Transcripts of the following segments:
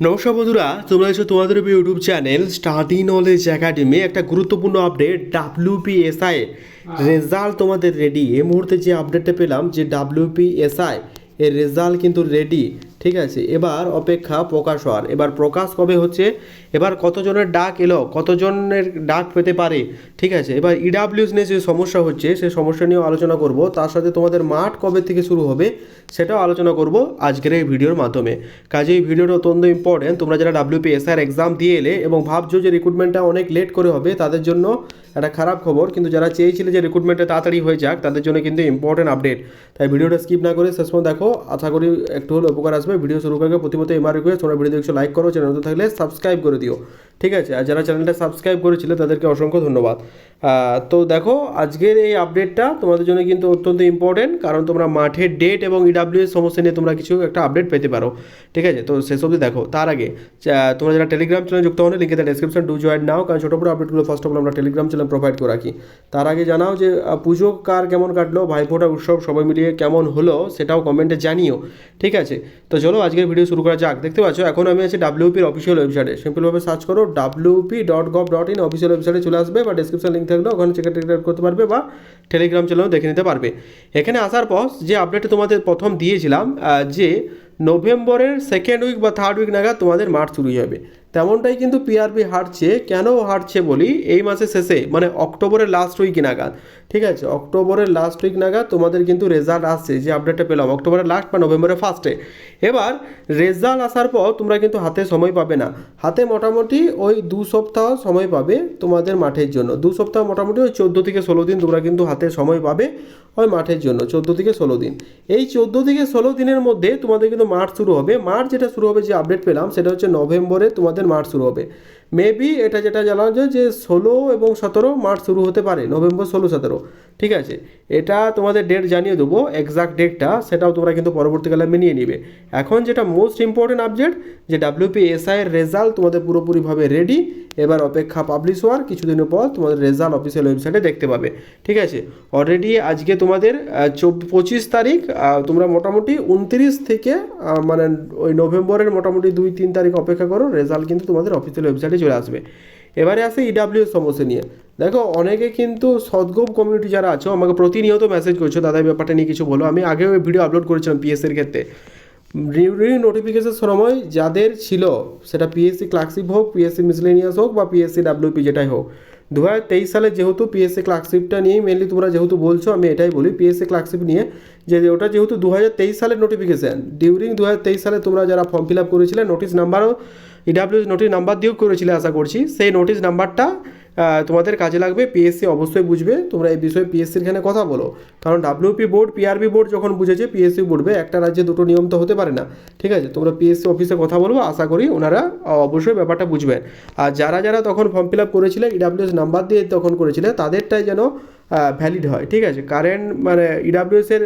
নমস্কার বন্ধুরা তোমরা এসো তোমাদের YouTube channel study knowledge academy একটা গুরুত্বপূর্ণ আপডেট ডাব্লিউপিএসআই রেজাল্ট তোমাদের রেডি এই মুহূর্তে যে আপডেটটা পেলাম যে ডাব্লিউপিএসআই এর রেজাল্ট কিন্তু রেডি ঠিক আছে, এবার অপেক্ষা প্রকাশ হওয়ার। এবার প্রকাশ কবে হচ্ছে? এবার কতজনের ডাক এলো? কতজনের ডাক পেতে পারে? ঠিক আছে, এবার ইডাব্লিউস নিয়ে যে সমস্যা হচ্ছে সেই সমস্যা নিয়েও আলোচনা করব। তার সাথে তোমাদের মাঠ কবে থেকে শুরু হবে, সেটাও আলোচনা করব আজকের এই ভিডিওর মাধ্যমে। কাজে এই ভিডিওটা অত্যন্ত ইম্পর্টেন্ট তোমরা যারা ডাব্লিউপিএসআর এক্সাম দিয়ে এলে এবং ভাবছ যে রিক্রুটমেন্টটা অনেক লেট করে হবে, তাদের জন্য একটা খারাপ খবর, কিন্তু যারা চেয়েছিল যে রিক্রুটমেন্টটা তাড়াতাড়ি হয়ে যাক, তাদের জন্য কিন্তু ইম্পর্টেন্ট আপডেট তাই ভিডিওটা স্কিপ না করে শেষ পর্যন্ত দেখো। আশা করি একটু হলে উপকার আসবে। ভিডিও শুরু করে প্রতিমত এমআর রিকোয়েস্ট ভিডিও দেখছ লাইক করো চ্যানেল থাকলে সাবস্ক্রাইব করে দিও। ঠিক আছে? আর যারা চ্যানেলটা সাবস্ক্রাইব করেছিলে, তাদেরকে অসংখ্য ধন্যবাদ। তো দেখো, আজকের এই আপডেটটা তোমাদের জন্য কিন্তু অত্যন্ত ইম্পর্টেন্ট কারণ তোমরা মাঠের ডেট এবং ইডাব্লিউ এর সমস্যা নিয়ে তোমরা কিছু একটা আপডেট পেতে পারো। ঠিক আছে? তো সেসব দেখো। তার আগে তোমরা যারা টেলিগ্রাম চ্যানেল যুক্ত হলে লিখে ডেসক্রিপশন ডু জয়েন নাও, কারণ ছোটো বড় আপডেটগুলো ফার্স্ট অফ অল আমরা টেলিগ্রাম চ্যানেল প্রোভাইড করে রাখি। তার আগে জানাও যে পুজো কার কেমন কাটলো, ভাইফোঁটা উৎসব সবাই মিলিয়ে কেমন হলো, সেটাও কমেন্টে জানিও। ঠিক আছে? তো চলো, আজকের ভিডিও শুরু করা যাক। দেখতে পাচ্ছ, এখন আমি আছি ডাব্লিউপির অফিসিয়াল ওয়েবসাইটে সিম্পলভাবে সার্চ করো WP dot gov dot in official ওয়েবসাইটে চলে আসবে বা ডিসক্রিপশন লিঙ্ক থাকলে ওখানে চেক করতে পারবে বা টেলিগ্রাম চ্যানেলও দেখে নিতে পারবে। এখানে আসার পর যে আপডেটটা তোমাদের প্রথম দিয়েছিলাম যে নভেম্বরের সেকেন্ড উইক বা থার্ড উইক নাগাদ তোমাদের মার্চ শুরু হবে তেমনটাই কিন্তু পিআরবি হারছে। কেন হারছে বলি, এই মাসের শেষে মানে অক্টোবরের লাস্ট উইক নাগাদ। ঠিক আছে, অক্টোবরের লাস্ট উইক নাগাদ তোমাদের কিন্তু রেজাল্ট আসছে, যে আপডেটটা পেলাম। অক্টোবরের লাস্ট বা নভেম্বরের ফার্স্টে এবার রেজাল্ট আসার পর তোমরা কিন্তু হাতে সময় পাবে না। হাতে মোটামুটি ওই দু সপ্তাহ সময় পাবে তোমাদের মাঠের জন্য। দু সপ্তাহ মোটামুটি ওই চোদ্দ থেকে ষোলো দিন তোমরা কিন্তু হাতে সময় পাবে ওই মাঠের জন্য, চোদ্দ থেকে ষোলো দিন। এই চোদ্দ থেকে ষোলো দিনের মধ্যে তোমাদের কিন্তু মাঠ শুরু হবে। মাঠ যেটা শুরু হবে, যে আপডেট পেলাম, সেটা হচ্ছে নভেম্বরে তোমাদের মাঠ শুরু হবে। মেবি এটা যেটা জানা যায় যে ষোলো এবং সতেরো মার্চ শুরু হতে পারে, নভেম্বর ষোলো সতেরো। ঠিক আছে? এটা তোমাদের ডেট জানিয়ে দেবো এক্সাক্ট ডেটটা সেটাও তোমরা কিন্তু পরবর্তীকালে মেনিয়ে নিবে। এখন যেটা মোস্ট ইম্পর্টেন্ট আপডেট যে ডাব্লিউপি এসআইয়ের রেজাল্ট তোমাদের পুরোপুরিভাবে রেডি এবার অপেক্ষা পাবলিশ হওয়ার কিছুদিনের পর তোমাদের রেজাল্ট অফিসিয়াল ওয়েবসাইটে দেখতে পাবে। ঠিক আছে? অলরেডি আজকে তোমাদের পঁচিশ তারিখ তোমরা মোটামুটি উনত্রিশ থেকে মানে ওই নভেম্বরের মোটামুটি দুই, তিন তারিখ অপেক্ষা করো রেজাল্ট কিন্তু তোমাদের অফিসিয়াল ওয়েবসাইটে চলে আসবে। এবারে আসে ইডাব্লিউ সমস্যা নিয়ে। দেখো, অনেকে কিন্তু সদ্গোপ কমিউনিটি যারা আছো, আমাকে প্রতিনিয়ত মেসেজ করছ, দাদা ব্যাপারটা নিয়ে কিছু বলো। আমি আগেও ভিডিও আপলোড করেছিলাম পিএসসির ক্ষেত্রে। রিউরিং নোটিফিকেশন সময় যাদের ছিল, সেটা পিএসসি ক্লার্কশিপ হোক পিএসসি মিসলেনিয়াস হোক বা পিএসসি ডাব্লিউপি যেটাই হোক দু হাজার তেইশ সালে যেহেতু পিএসসি ক্লার্কশিপটা নিয়েই মেনলি তোমরা যেহেতু বলছো, আমি এটাই বলি পিএসসি ক্লার্কশিপ নিয়ে, যে ওটা যেহেতু দু হাজার তেইশ সালের নোটিফিকেশান ডিউরিং দু হাজার তেইশ সালে তোমরা যারা ফর্ম ফিল আপ করেছিলে নোটিশ নাম্বারও ইডাব্লিউ নোটিশ নাম্বার দিয়েও করেছিলে, আশা করছি, সেই নোটিশ নাম্বারটা তোমাদের কাজে লাগবে পিএসসি অবশ্যই বুঝবে, তোমরা এই বিষয়ে পিএসসির এখানে কথা বলো। কারণ ডাব্লিউপি বোর্ড পিআরবি বোর্ড যখন বুঝেছে পিএসসি বুঝবে, একটা রাজ্যে দুটো নিয়ম তো হতে পারে না। ঠিক আছে? তোমরা পিএসসি অফিসে কথা বলব, আশা করি ওনারা অবশ্যই ব্যাপারটা বুঝবেন। আর যারা যারা তখন ফর্ম ফিল আপ করেছিলে ইডাব্লিউএস নাম্বার দিয়ে তখন করেছিলে, তাদেরটাই যেন ভ্যালিড হয়। ঠিক আছে? কারেন্ট মানে ইডাব্লিউএস এর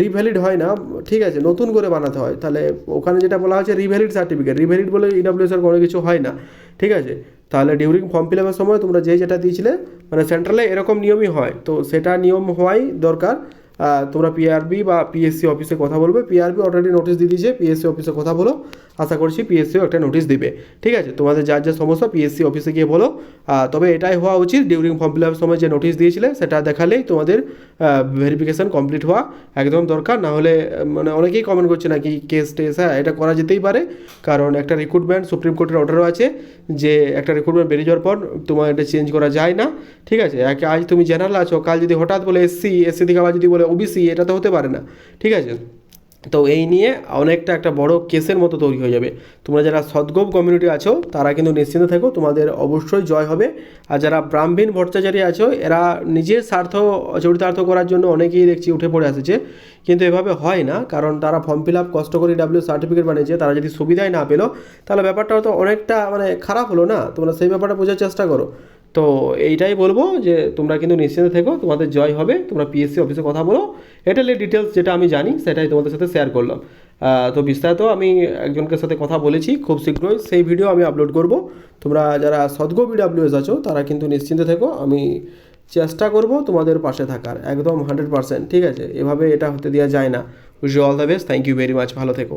রিভ্যালিড হয় না, ঠিক আছে? নতুন করে বানাতে হয়। তাহলে ওখানে যেটা বলা হচ্ছে রিভ্যালিড সার্টিফিকেট রিভ্যালিড বলে ইডাব্লিউএস এর কোনো কিছু হয় না। ঠিক আছে? তাহলে ডিউরিং ফর্ম ফিল আপের সময় তোমরা যে যেটা দিয়েছিলে মানে সেন্ট্রালে এরকম নিয়মই হয়। তো সেটা নিয়ম হওয়াই দরকার। তোমরা পিআরবি বা পিএসসি অফিসে কথা বলবে। পিআরবি অলরেডি নোটিশ দিয়ে দিয়েছে পিএসসি অফিসে কথা বলো। আশা করছি পিএসসিও একটা নোটিশ দিবে। ঠিক আছে? তোমাদের যার যা সমস্যা পিএসসি অফিসে গিয়ে বলো। তবে এটাই হওয়া উচিত ডিউরিং ফর্ম ফিল আপের সময় যে নোটিশ দিয়েছিলে, সেটা দেখালেই তোমাদের ভেরিফিকেশান কমপ্লিট হওয়া একদম দরকার। না হলে মানে অনেকেই কমেন্ট করছে নাকি কেস টেস হ্যাঁ এটা করা যেতেই পারে। কারণ একটা রিক্রুটমেন্ট সুপ্রিম কোর্টের অর্ডারও আছে যে একটা রিক্রুটমেন্ট বেরিয়ে যাওয়ার পর তোমার এটা চেঞ্জ করা যায় না। ঠিক আছে? আজ তুমি জেনারেল আছো, কাল যদি হঠাৎ বলে এসসি এসসি থেকে আবার যদি বলে ওবিসি এটা তো হতে পারে না, ঠিক আছে? তো এই নিয়ে অনেকটা একটা বড় কেসের মতো তৈরি হয়ে যাবে। তোমরা যারা সদ্গোপ কমিউনিটি আছো, তারা কিন্তু নিশ্চিন্ত থাকো, তোমাদের অবশ্যই জয় হবে। আর যারা ব্রাহ্মীণ ভট্টাচারী আছো, এরা নিজের স্বার্থ, চরিতার্থ করার জন্য অনেকেই দেখছি উঠে পড়ে আসছে কিন্তু এভাবে হয় না, কারণ তারা ফর্ম ফিল আপ কষ্ট করে ডাব্লিউ সার্টিফিকেট বানিয়েছে, তারা যদি সুবিধাই না পেল, তাহলে ব্যাপারটা তো অনেকটা মানে খারাপ হলো না? তোমরা সেই ব্যাপারটা বোঝার চেষ্টা করো। তো এইটাই বলব যে তোমরা কিন্তু নিশ্চিন্ত থেকো, তোমাদের জয় হবে। তোমরা পিএসসি অফিসে কথা বলো। এটা ডিটেলস যেটা আমি জানি, সেটাই তোমাদের সাথে শেয়ার করলাম। তো বিস্তারিত আমি একজনকে সাথে কথা বলেছি খুব শীঘ্রই, সেই ভিডিও আমি আপলোড করব। তোমরা যারা সদ্গো বিডাব্লিউএস আছো, তারা কিন্তু নিশ্চিন্ত থেকো। আমি চেষ্টা করব তোমাদের পাশে থাকার, একদম হান্ড্রেড পার্সেন্ট ঠিক আছে? এভাবে এটা হতে দেওয়া যায় না। Wish all the best thank you very much ভালো থেকো।